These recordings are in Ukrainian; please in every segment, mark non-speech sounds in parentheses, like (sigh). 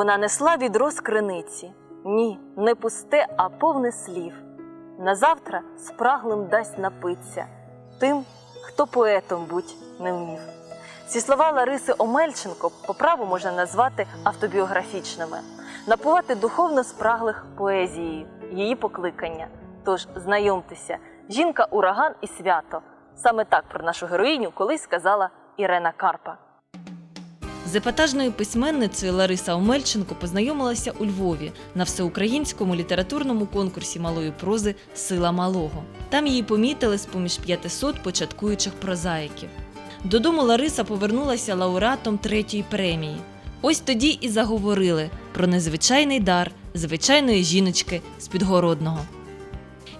Вона несла відро з криниці. Ні, не пусте, а повне слів. Назавтра спраглим дасть напиться тим, хто поетом будь не вмів. Ці слова Лариси Омельченко по праву можна назвати автобіографічними, напувати духовно спраглих поезією, її покликання. Тож знайомтеся, жінка ураган і свято. Саме так про нашу героїню колись сказала Ірена Карпа. З епатажною письменницею Лариса Омельченко познайомилася у Львові на всеукраїнському літературному конкурсі малої прози Сила малого. Там її помітили з поміж 500 початкуючих прозаїків. Додому Лариса повернулася лауреатом третьої премії. Ось тоді і заговорили про незвичайний дар звичайної жіночки з підгородного.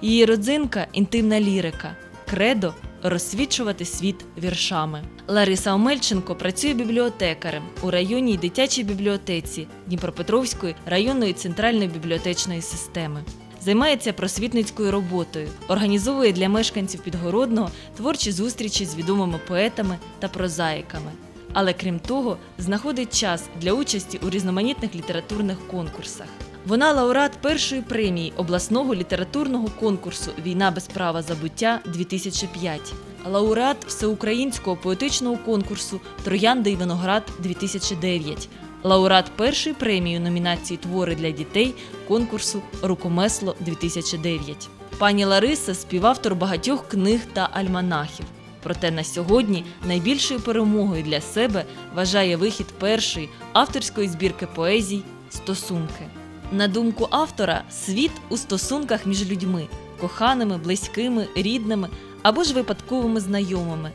Її родзинка інтимна лірика, кредо розсвічувати світ віршами. Лариса Омельченко працює бібліотекарем у районній дитячій бібліотеці Дніпропетровської районної центральної бібліотечної системи. Займається просвітницькою роботою, організовує для мешканців Підгородного творчі зустрічі з відомими поетами та прозаїками. Але крім того, знаходить час для участі у різноманітних літературних конкурсах. Вона лауреат першої премії обласного літературного конкурсу Війна без права забуття 2005, лауреат всеукраїнського поетичного конкурсу Троянда і виноград 2009, лауреат першої премії номінації Твори для дітей конкурсу Рукомесло 2009. Пані Лариса співавтор багатьох книг та альманахів. Проте на сьогодні найбільшою перемогою для себе вважає вихід першої авторської збірки поезій Стосунки. На думку автора, світ у стосунках між людьми, коханими, близькими, рідними або ж випадковими знайомими.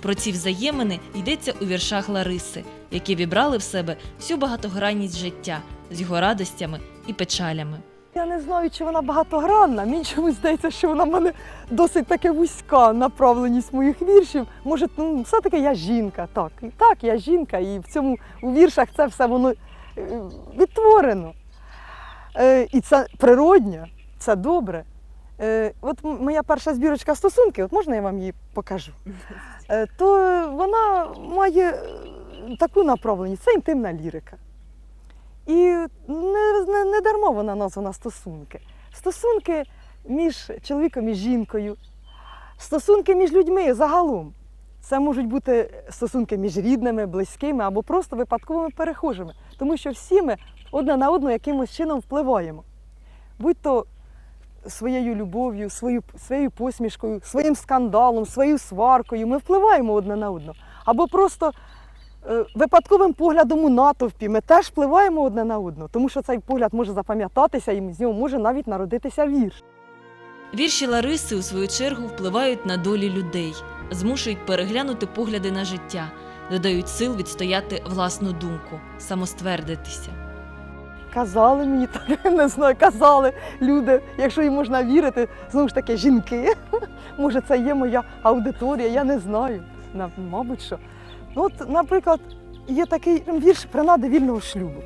Про ці взаємини йдеться у віршах Лариси, які вібрали в себе всю багатогранність життя з його радостями і печалями. Я не знаю, чи вона багатогранна. Мені чомусь здається, що вона в мене досить таке вузька направленість моїх віршів. Може, ну, все-таки я жінка. Так, так, я жінка, і в цьому у віршах це все воно е, відтворено. Е, І це природньо, це добре. Е, От моя перша збірочка стосунки, от можна я вам її покажу? Е, То вона має таку направленість, це інтимна лірика. І не, не, не дарма вона названа стосунки. Стосунки між чоловіком і жінкою, стосунки між людьми загалом. Це можуть бути стосунки між рідними, близькими або просто випадковими перехожими, тому що всі ми одне на одну якимось чином впливаємо. Будь то своєю любов'ю, свою, своєю посмішкою, своїм скандалом, своєю сваркою, ми впливаємо одне на одного. Або просто е, випадковим поглядом у натовпі ми теж впливаємо одне на одного, тому що цей погляд може запам'ятатися і з нього може навіть народитися вірш. Вірші Лариси, у свою чергу, впливають на долі людей, змушують переглянути погляди на життя, додають сил відстояти власну думку, самоствердитися. Казали мені (laughs) так, не знаю, казали люди, якщо їм можна вірити, знову ж таки, жінки. (laughs) Може, це є моя аудиторія, я не знаю. Мабуть, що. Ну, от, наприклад, є такий вірш принади вільного шлюбу.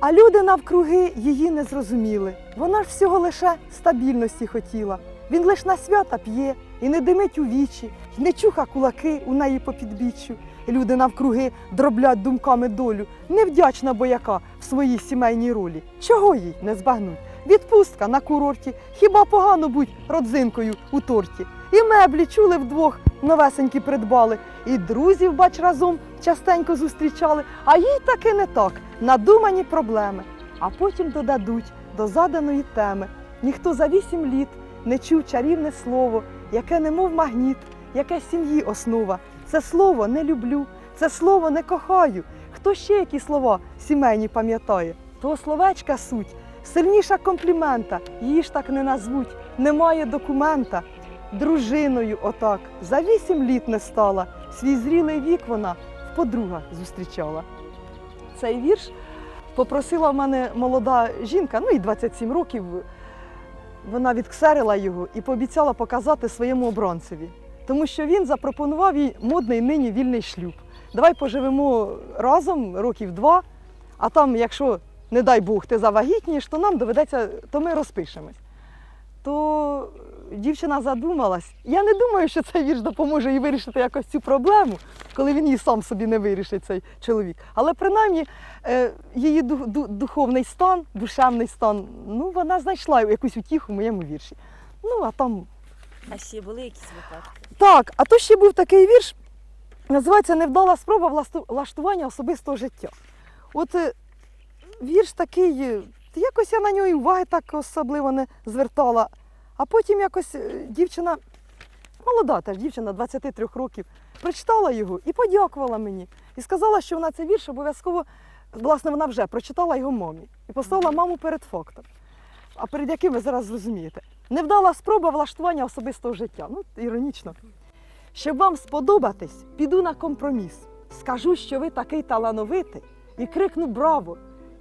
А люди навкруги її не зрозуміли. Вона ж всього лише стабільності хотіла. Він лиш на свята п'є і не димить у вічі, і не чуха кулаки у неї по підбіччю. Люди навкруги дроблять думками долю, невдячна бояка в своїй сімейній ролі. Чого їй не збагнуть? Відпустка на курорті, хіба погано будь родзинкою у торті. І меблі чули вдвох, новесенькі придбали, і друзів, бач, разом частенько зустрічали, а їй таки не так, надумані проблеми. А потім додадуть до заданої теми. Ніхто за вісім літ не чув чарівне слово, яке немов магніт, яке сім'ї основа. Це слово не люблю, це слово не кохаю. Хто ще які слова сімейні пам'ятає? Того словечка суть, сильніша комплімента, її ж так не назвуть, немає документа. Дружиною отак за вісім літ не стала, свій зрілий вік вона в подруга зустрічала. Цей вірш попросила в мене молода жінка, ну і 27 років. Вона відксерила його і пообіцяла показати своєму обранцеві, тому що він запропонував їй модний нині вільний шлюб. Давай поживемо разом років два, а там, якщо, не дай Бог, ти завагітнієш, то нам доведеться, то ми розпишемось. То дівчина задумалась. Я не думаю, що цей вірш допоможе їй вирішити якось цю проблему, коли він її сам собі не вирішить, цей чоловік. Але принаймні е, її ду- ду- духовний стан, душевний стан, ну вона знайшла якусь утіху в моєму вірші. Ну, а там А ще були якісь випадки? так, а то ще був такий вірш, називається Невдала спроба влаштування особистого життя. От е, вірш такий, е, якось я на нього і уваги так особливо не звертала. А потім якось е, дівчина, молода теж дівчина 23 років, прочитала його і подякувала мені. І сказала, що вона цей вірш обов'язково, власне, вона вже прочитала його мамі і поставила маму перед фактом. А перед яким ви зараз зрозумієте? Невдала спроба влаштування особистого життя. Ну, іронічно. Щоб вам сподобатись, піду на компроміс. Скажу, що ви такий талановитий, і крикну браво!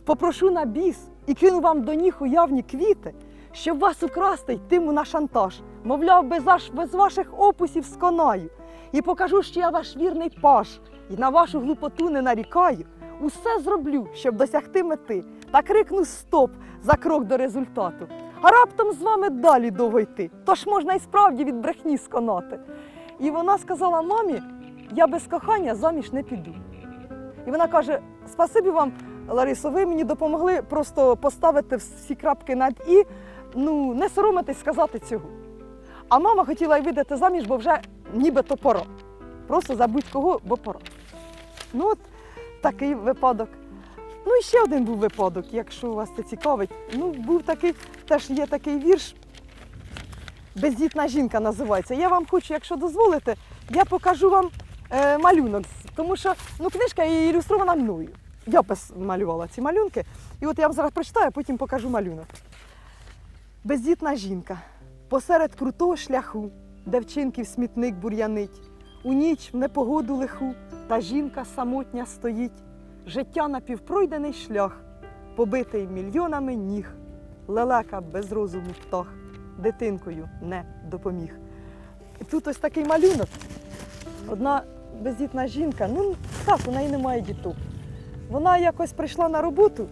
Попрошу на біс і кину вам до ніг уявні квіти, щоб вас украсти йтиму на шантаж. Мовляв, без, аж, без ваших опусів сконаю. І покажу, що я ваш вірний паш, і на вашу глупоту не нарікаю. Усе зроблю, щоб досягти мети, та крикну стоп за крок до результату. А раптом з вами далі довго йти. Тож можна і справді від брехні сконати. І вона сказала мамі: я без кохання заміж не піду. І вона каже: Спасибі вам, Ларисо, ви мені допомогли просто поставити всі крапки над і, ну, не соромитись сказати цього. А мама хотіла й видати заміж, бо вже нібито пора. Просто забудь кого, бо пора. Ну, от такий випадок. Ну і ще один був випадок, якщо вас це цікавить. Ну, був такий, теж є такий вірш. Бездітна жінка називається. Я вам хочу, якщо дозволите, я покажу вам е, малюнок, тому що ну, книжка ілюстрована мною. Я малювала ці малюнки. І от я вам зараз прочитаю, а потім покажу малюнок. Бездітна жінка посеред крутого шляху, де вчинків смітник бур'янить, у ніч в непогоду лиху, та жінка самотня стоїть. Життя напівпройдений шлях, побитий мільйонами ніг, лелека без розуму птах, дитинкою не допоміг. Тут ось такий малюнок. Одна бездітна жінка, ну так, у неї немає діток. Вона якось прийшла на роботу,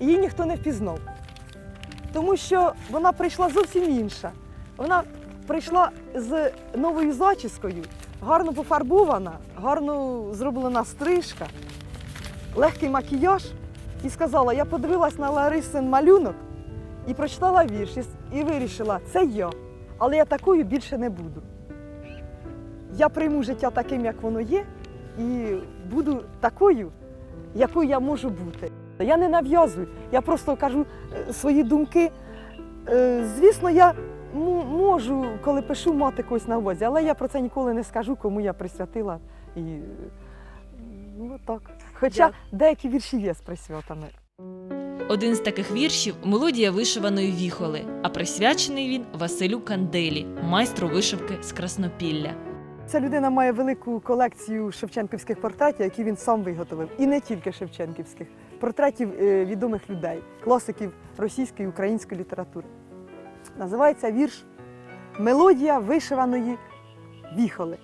і її ніхто не впізнав. Тому що вона прийшла зовсім інша. Вона прийшла з новою зачіскою, гарно пофарбована, гарно зроблена стрижка, легкий макіяж. І сказала: я подивилась на Ларисин малюнок і прочитала вірш, і вирішила, це я, але я такою більше не буду. Я прийму життя таким, як воно є, і буду такою, якою я можу бути. Я не нав'язую, я просто кажу е, свої думки. Е, Звісно, я можу, коли пишу, мати когось на увазі, але я про це ніколи не скажу, кому я присвятила. І ну, так. Хоча Дя- деякі вірші є з присвятами. Один з таких віршів мелодія вишиваної віхоли, а присвячений він Василю Канделі, майстру вишивки з Краснопілля. Ця людина має велику колекцію шевченківських портретів, які він сам виготовив. І не тільки шевченківських, портретів е, відомих людей, класиків російської і української літератури. Називається вірш Мелодія вишиваної віхоли.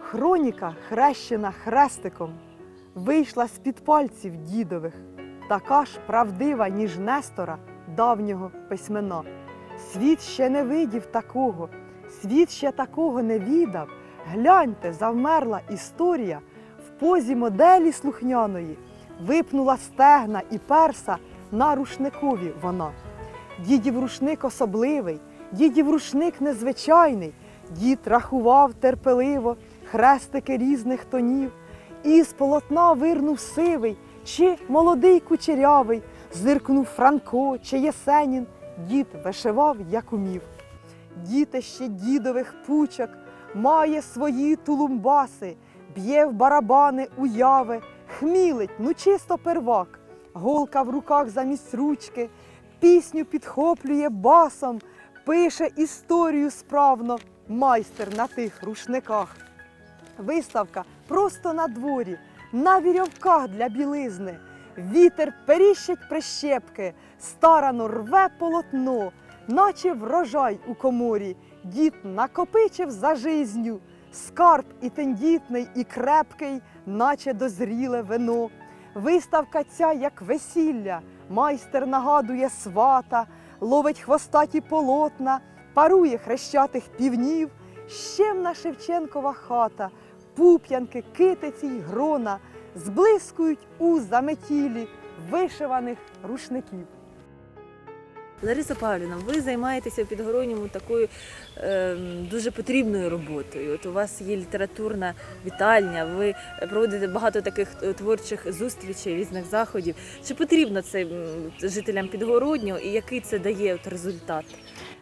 Хроніка, хрещена хрестиком, вийшла з-під пальців дідових, така ж правдива, ніж Нестора, давнього письмена. Світ ще не видів такого, світ ще такого не відав. Гляньте, завмерла історія в позі моделі слухняної, випнула стегна і перса на рушникові вона. Дідів рушник особливий, дідів рушник незвичайний. Дід рахував терпеливо хрестики різних тонів, і з полотна вирнув сивий, чи молодий кучерявий, зиркнув Франко чи Єсенін, дід вишивав, як умів. Дітище дідових пучок має свої тулумбаси, б'є в барабани уяви, хмілить, ну чисто первак, голка в руках замість ручки, пісню підхоплює басом, пише історію справно, майстер на тих рушниках. Виставка просто на дворі, на вірьовках для білизни. Вітер періщить прищепки, старано рве полотно, наче врожай у коморі. Дід накопичив за жизню, скарб і тендітний, і крепкий, наче дозріле вино. Виставка ця, як весілля, майстер нагадує свата, ловить хвостаті полотна, парує хрещатих півнів, щемна Шевченкова хата, пуп'янки, китиці й грона зблискують у заметілі вишиваних рушників. Лариса Павлівна, ви займаєтеся у Підгородньому такою ем, дуже потрібною роботою. От у вас є літературна вітальня, ви проводите багато таких е, творчих зустрічей, різних заходів. Чи потрібно це жителям Підгороднього і який це дає от результат?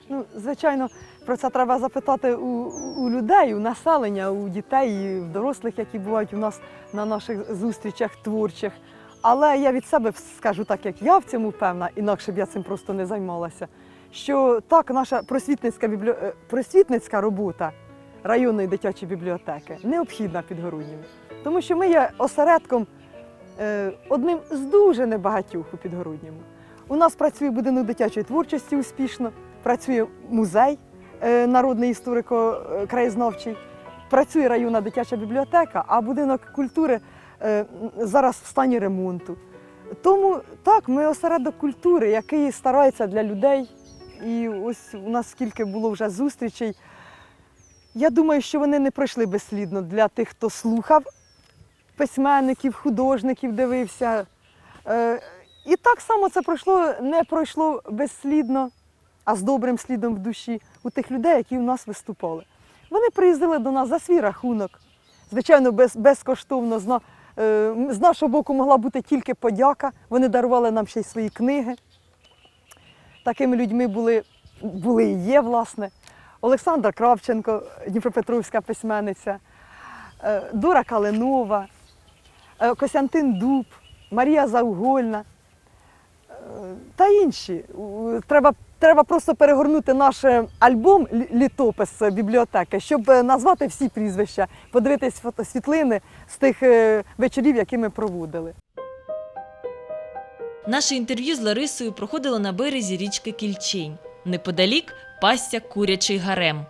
Ну, звичайно, про це треба запитати у, у людей, у населення, у дітей, в дорослих, які бувають у нас на наших зустрічах творчих. Але я від себе скажу так, як я в цьому певна, інакше б я цим просто не займалася. Що так, наша просвітницька, біблі... е, просвітницька робота районної дитячої бібліотеки необхідна Підгородньому. Тому що ми є осередком е, одним з дуже небагатьох у Підгородньому. У нас працює будинок дитячої творчості успішно, працює музей е, народний історико-краєзнавчий, працює районна дитяча бібліотека, а будинок культури зараз в стані ремонту. Тому так, ми осередок культури, який старається для людей. І ось у нас скільки було вже зустрічей. Я думаю, що вони не пройшли безслідно для тих, хто слухав письменників, художників дивився. Е, І так само це пройшло, не пройшло безслідно, а з добрим слідом в душі у тих людей, які у нас виступали. Вони приїздили до нас за свій рахунок. Звичайно, без, безкоштовно. Е, з нашого боку могла бути тільки подяка. Вони дарували нам ще й свої книги. Такими людьми були, були і є, власне. Олександра Кравченко, Дніпропетровська письменниця, е, Дора Калинова, е, Костянтин Дуб, Марія Заугольна та інші. Треба, треба просто перегорнути наш е, альбом літопис бібліотеки, щоб е, назвати всі прізвища, подивитись фотосвітлини з тих е, вечорів, які ми проводили. Наше інтерв'ю з Ларисою проходило на березі річки Кільчень. Неподалік пастя курячий гарем.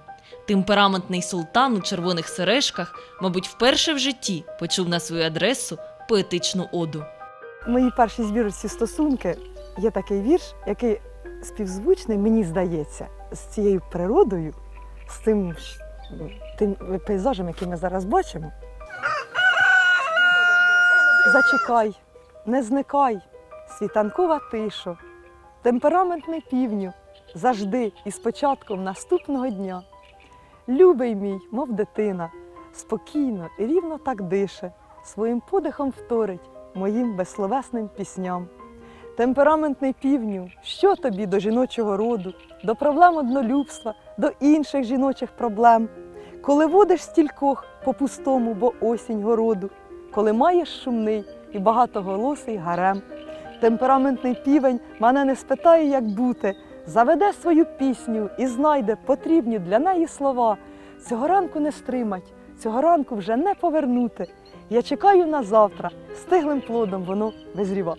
Темпераментний султан у червоних сережках, мабуть, вперше в житті почув на свою адресу поетичну оду. В моїй першій збірці стосунки є такий вірш, який співзвучний, мені здається, з цією природою, з тим, тим пейзажем, який ми зараз бачимо. Зачекай, не зникай, світанкова тишо, темпераментний півню, завжди і з початком наступного дня. Любий мій, мов дитина, спокійно і рівно так дише, своїм подихом вторить моїм безсловесним пісням. Темпераментний півню, що тобі до жіночого роду, до проблем однолюбства, до інших жіночих проблем, коли водиш стількох по пустому, бо осінь городу, коли маєш шумний і багатоголосий гарем. Темпераментний півень мене не спитає, як бути, заведе свою пісню і знайде потрібні для неї слова. Цього ранку не стримать, цього ранку вже не повернути. Я чекаю на завтра, стиглим плодом воно визріва.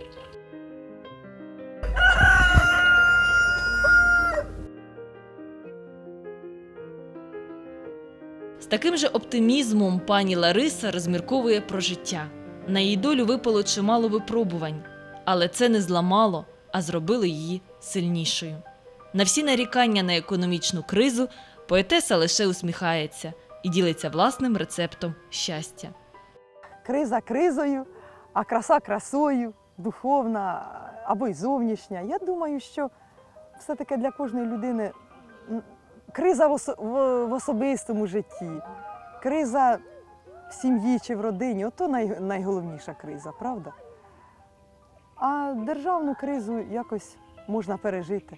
Таким же оптимізмом пані Лариса розмірковує про життя. На її долю випало чимало випробувань, але це не зламало, а зробило її сильнішою. На всі нарікання на економічну кризу поетеса лише усміхається і ділиться власним рецептом щастя. Криза кризою, а краса красою, духовна або й зовнішня. Я думаю, що все-таки для кожної людини криза в, осо- в- в особистому житті, криза в сім'ї чи в родині ото най, найголовніша криза, правда? А державну кризу якось можна пережити.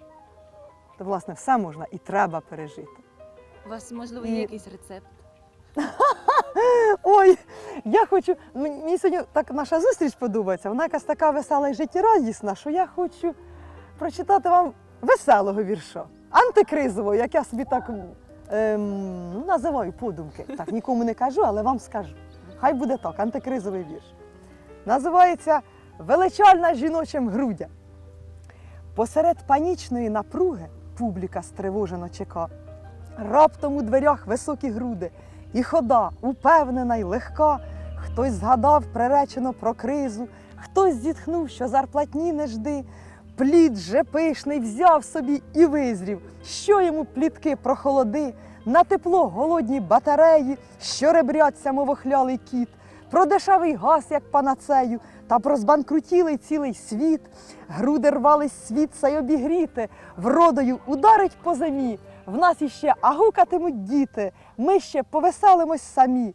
Та, власне, все можна і треба пережити. У вас, можливо, є якийсь рецепт? (laughs) Ой, я хочу. Мені мені сьогодні так наша зустріч подобається. Вона якась така весела і життєрадісна, що я хочу прочитати вам веселого вірша. Антикризового, як я собі так ем, ну, називаю подумки. Так, нікому не кажу, але вам скажу. Хай буде так, антикризовий вірш. Називається Величальна жіночим грудя. Посеред панічної напруги публіка стривожено чека. Раптом у дверях високі груди, і хода упевнена й легка. Хтось згадав приречено про кризу, хтось зітхнув, що зарплатні не жди. Плід же пишний взяв собі і визрів, що йому плітки про холоди, на тепло голодні батареї, що ребряться, мов охлялий кіт, про дешевий газ, як панацею, та про збанкрутілий цілий світ. Груди рвались світ сай обігріти, вродою ударить по земі. В нас іще агукатимуть діти, ми ще повеселимось самі.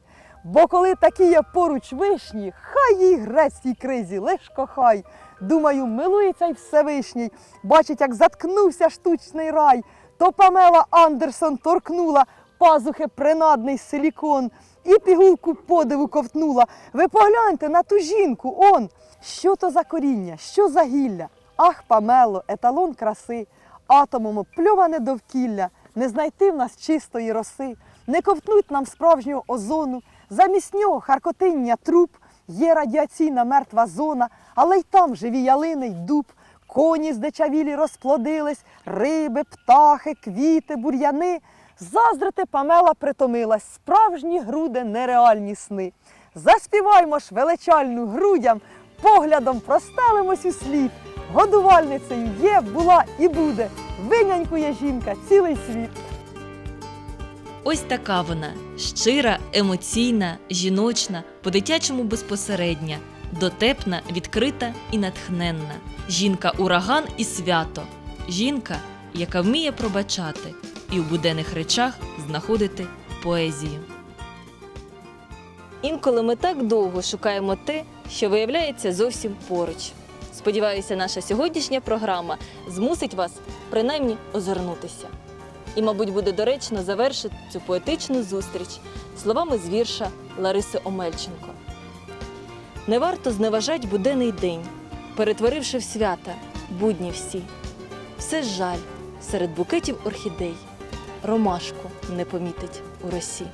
Бо коли такі є поруч вишні, хай їй грець цій кризі, лиш кохай. Думаю, милується й Всевишній, бачить, як заткнувся штучний рай. То Памела Андерсон торкнула пазухи принадний силікон і пігулку подиву ковтнула. Ви погляньте на ту жінку, он. Що то за коріння, що за гілля? Ах, Памело, еталон краси, атомом опльоване довкілля, не знайти в нас чистої роси, не ковтнуть нам справжнього озону, замість нього харкотиння труб, є радіаційна мертва зона, але й там живі ялини й дуб. Коні здичавілі розплодились, риби, птахи, квіти, бур'яни. Заздрити Памела притомилась, справжні груди, нереальні сни. Заспіваймо ж величальну грудям, поглядом простелимось у слід. Годувальницею є, була і буде. Винянькує жінка цілий світ. Ось така вона щира, емоційна, жіночна, по-дитячому безпосередня, дотепна, відкрита і натхненна. Жінка ураган і свято. Жінка, яка вміє пробачати і у буденних речах знаходити поезію. Інколи ми так довго шукаємо те, що виявляється зовсім поруч. Сподіваюся, наша сьогоднішня програма змусить вас принаймні озирнутися. І, мабуть, буде доречно завершити цю поетичну зустріч словами з вірша Лариси Омельченко. Не варто зневажать буденний день, перетворивши в свята будні всі. Все жаль серед букетів орхідей, ромашку не помітить у росі.